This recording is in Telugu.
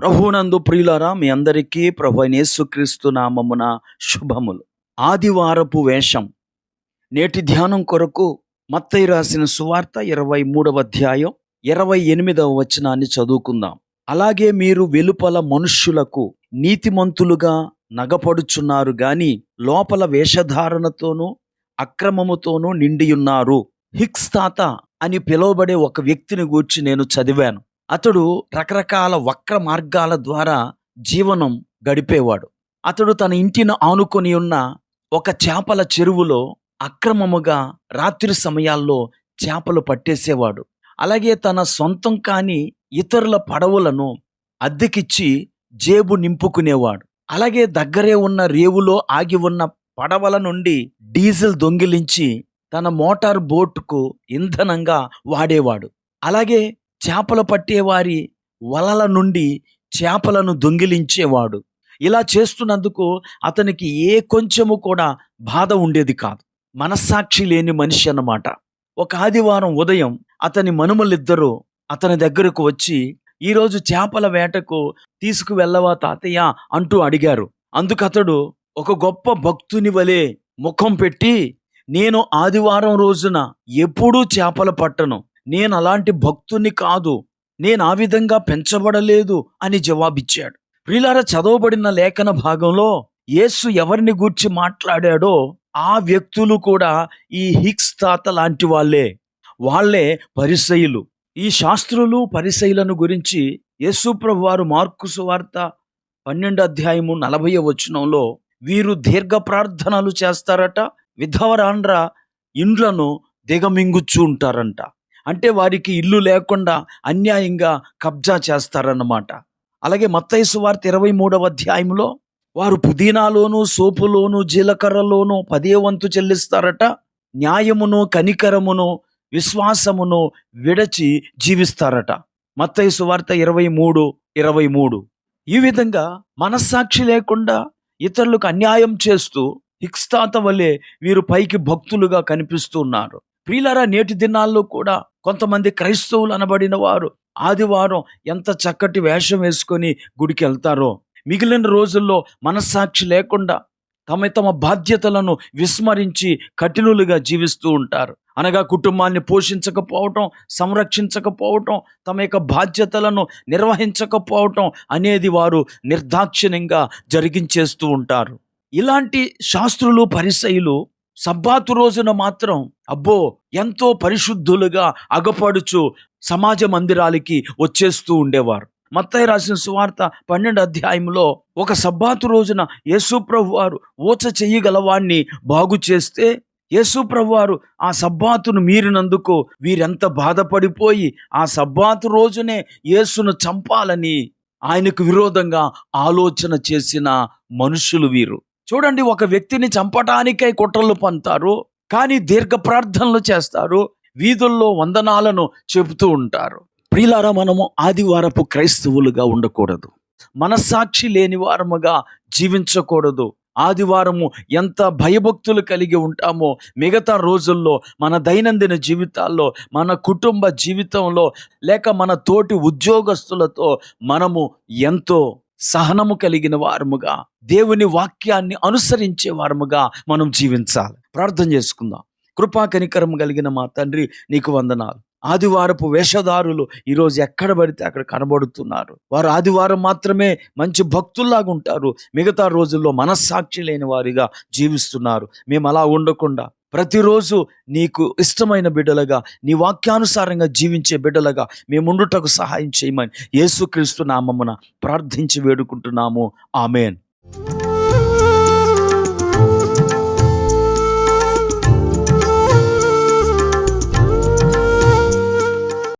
ప్రభునందు ప్రియులారా మీ అందరికీ ప్రభు యేసుక్రీస్తు నామమున శుభములు. ఆదివారపు వేషం. నేటి ధ్యానం కొరకు మత్తయి రాసిన సువార్త ఇరవై మూడవ అధ్యాయం ఇరవై ఎనిమిదవ వచనాన్ని చదువుకుందాం. అలాగే మీరు వెలుపల మనుష్యులకు నీతిమంతులుగా నగపడుచున్నారు గాని లోపల వేషధారణతోనూ అక్రమముతోనూ నిండియున్నారు. హిక్స్ తాత అని పిలువబడే ఒక వ్యక్తిని గూర్చి నేను చదివాను. అతడు రకరకాల వక్ర మార్గాల ద్వారా జీవనం గడిపేవాడు. అతడు తన ఇంటిని ఆనుకొని ఉన్న ఒక చేపల చెరువులో అక్రమముగా రాత్రి సమయాల్లో చేపలు పట్టేసేవాడు. అలాగే తన సొంతం కాని ఇతరుల పడవలను అద్దెకిచ్చి జేబు నింపుకునేవాడు. అలాగే దగ్గరే ఉన్న రేవులో ఆగి ఉన్న పడవల నుండి డీజిల్ దొంగిలించి తన మోటార్ బోటుకు ఇంధనంగా వాడేవాడు. అలాగే చేపలు పట్టేవారి వలల నుండి చేపలను దొంగిలించేవాడు. ఇలా చేస్తున్నందుకు అతనికి ఏ కొంచెము కూడా బాధ ఉండేది కాదు. మనస్సాక్షి లేని మనిషి అన్నమాట. ఒక ఆదివారం ఉదయం అతని మనుమలిద్దరూ అతని దగ్గరకు వచ్చి ఈరోజు చేపల వేటకు తీసుకువెళ్ళవా తాతయ్య? అంటూ అడిగారు. అందుకతడు ఒక గొప్ప భక్తుని వలె ముఖం పెట్టి నేను ఆదివారం రోజున ఎప్పుడూ చేపలు పట్టను. నేను అలాంటి భక్తుని కాదు. నేను ఆ విధంగా పెంచబడలేదు అని జవాబిచ్చాడు. ప్రియులారా చదవబడిన లేఖన భాగంలో యేసు ఎవరిని గూర్చి మాట్లాడాడో ఆ వ్యక్తులు కూడా ఈ హిక్స్ తాత లాంటి వాళ్ళే. వాళ్ళే పరిసయులు. ఈ శాస్త్రులు పరిసయులను గురించి యేసుప్రభు వారు మార్కు సువార్త పన్నెండు అధ్యాయము నలభై వచనంలో వీరు దీర్ఘ ప్రార్థనలు చేస్తారట విధవరాండ్ర ఇండ్లను దిగమింగుచ్చు ఉంటారంట. అంటే వారికి ఇల్లు లేకుండా అన్యాయంగా కబ్జా చేస్తారన్నమాట. అలాగే మత్తైసు వార్త ఇరవై మూడవ అధ్యాయంలో వారు పుదీనాలోను సోపులోను జీలకర్రలోను పదే వంతు చెల్లిస్తారట. న్యాయమును కనికరమును విశ్వాసమును విడచి జీవిస్తారట. మత్తైసు వార్త ఇరవై మూడు ఇరవై మూడు. ఈ విధంగా మనస్సాక్షి లేకుండా ఇతరులకు అన్యాయం చేస్తూ హిక్స్తాత వలె వీరు పైకి భక్తులుగా కనిపిస్తున్నారు. ప్రియులారా నేటి దినాల్లో కూడా కొంతమంది క్రైస్తవులు అనబడిన వారు ఆదివారం ఎంత చక్కటి వేషం వేసుకొని గుడికి వెళ్తారో మిగిలిన రోజుల్లో మనస్సాక్షి లేకుండా తమ తమ బాధ్యతలను విస్మరించి కఠినులుగా జీవిస్తూ ఉంటారు. అనగా కుటుంబాన్ని పోషించకపోవటం సంరక్షించకపోవటం తమ యొక్క బాధ్యతలను నిర్వహించకపోవటం అనేది వారు నిర్దాక్షిణ్యంగా జరిగించేస్తూ ఉంటారు. ఇలాంటి శాస్త్రులు పరిసయులు సబ్బాతు రోజున మాత్రం అబ్బో ఎంతో పరిశుద్ధులుగా అగపడుచు సమాజ మందిరాలకి వచ్చేస్తూ ఉండేవారు. మత్తయ్య రాసిన సువార్త పన్నెండు అధ్యాయంలో ఒక సబ్బాతు రోజున యేసుప్రభు వారు ఊచ చెయ్యగలవాణ్ణి బాగు చేస్తే యేసుప్రభు వారు ఆ సబ్బాతును మీరినందుకు వీరెంత బాధపడిపోయి ఆ సబ్బాతు రోజునే యేసును చంపాలని ఆయనకు విరోధంగా ఆలోచన చేసిన మనుషులు వీరు. చూడండి ఒక వ్యక్తిని చంపటానికై కుట్రలు పంతారు కానీ దీర్ఘ ప్రార్థనలు చేస్తారు వీధుల్లో వందనాలను చెబుతూ ఉంటారు. ప్రియులారా మనము ఆదివారపు క్రైస్తవులుగా ఉండకూడదు. మనస్సాక్షి లేని వారముగా జీవించకూడదు. ఆదివారము ఎంత భయభక్తులు కలిగి ఉంటామో మిగతా రోజుల్లో మన దైనందిన జీవితాల్లో మన కుటుంబ జీవితంలో లేక మన తోటి ఉద్యోగస్తులతో మనము ఎంతో సహనము కలిగిన వారముగా దేవుని వాక్యాన్ని అనుసరించే వారముగా మనం జీవించాలి. ప్రార్థన చేసుకుందాం. కృపా కనికరం కలిగిన మా తండ్రి నీకు వందనాలు. ఆదివారపు వేషధారులు ఈరోజు ఎక్కడ పడితే అక్కడ కనబడుతున్నారు. వారు ఆదివారం మాత్రమే మంచి భక్తుల్లాగా ఉంటారు మిగతా రోజుల్లో మనస్సాక్షి లేని వారిగా జీవిస్తున్నారు. మేము అలా ఉండకుండా ప్రతిరోజు నీకు ఇష్టమైన బిడ్డలుగా నీ వాక్యానుసారంగా జీవించే బిడ్డలుగా మేముండుటకు సహాయం చేయమని యేసుక్రీస్తు నామమున ప్రార్థించి వేడుకుంటున్నాము. ఆమెన్.